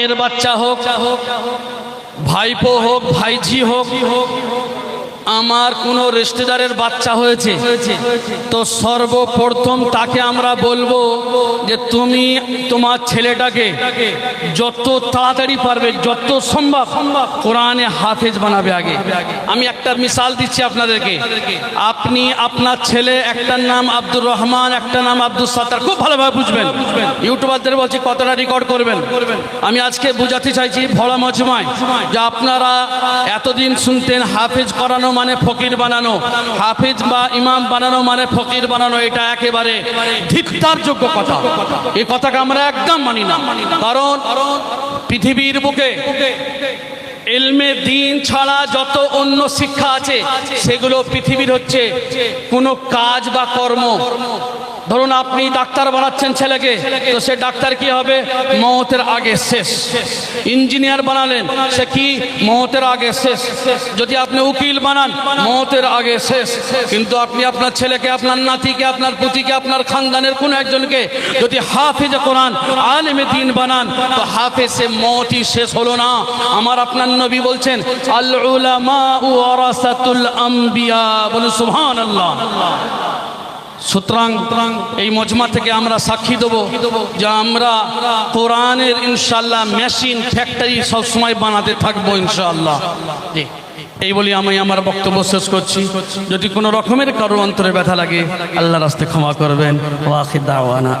মেয়ের বাচ্চা হোক ভাইপো হোক ভাইঝি হোক আমার কোনো রিশতেদারের বাচ্চা হয়েছে। তো সর্বপ্রথম তাকে আমরা বলব যে তুমি তোমার ছেলেটাকে যত তাড়াতাড়ি পারবে, যত সম্ভব কোরআনে হাফেজ বানাবে আগে। আমি একটা মিসাল দিচ্ছি আপনাদেরকে। আপনি আপনার ছেলে একটার নাম আব্দুর রহমান, একটা নাম আব্দুল সাত্তার, খুব ভালোভাবে বুঝবেন। ইউটিউবারদের বলছি কতটা রেকর্ড করবেন। আমি আজকে বুঝাতে চাইছি ভরা মজমায় যে আপনারা এতদিন শুনতেন হাফেজ করানো মানে ফকির বানানো। হাফিজ বা ইমাম বানানো মানে ফকির বানানো, এটা একেবারে ধিক্তার যোগ্য কথা। এই কথাকে আমরা একদম মানি না। কারণ পৃথিবীর বুকে এলমে দিন ছাড়া যত অন্য শিক্ষা আছে, সেগুলো পৃথিবীর হচ্ছে কোনো কাজ বা কর্ম ধরুন আপনি ডাক্তার বানাচ্ছেন ছেলেকে, তো সে ডাক্তার কি হবে? মহতের আগে শেষ। ইঞ্জিনিয়ার বানালেন, সে কি? মহতের আগে শেষ। যদি আপনি উকিল বানান মহতের আগে শেষ। কিন্তু আপনি আপনার ছেলেকে, আপনার নাতিকে, আপনার পুতিকে, আপনার খানদানের কোনো একজনকে যদি হাফেজ কোরআন, আলেমে দিন বানান, তো হাফেজে মতই শেষ হলো না। আমার আপনার নবী বলছেন, আল উলামা ওয়ারাসাতুল আম্বিয়া। বলুন, সুবহানাল্লাহ। সুতরাং এই মজমা থেকে আমরা সাক্ষী দেবো যে আমরা কোরআনের ইনশাল্লাহ মেশিন, ফ্যাক্টরি সবসময় বানাতে থাকব ইনশাল্লাহ এই বলি আমি আমার বক্তব্য শেষ করছি। যদি কোনো রকমের কারও অন্তরে ব্যথা লাগে আল্লাহ রাস্তে ক্ষমা করবেন। দাওয়ানা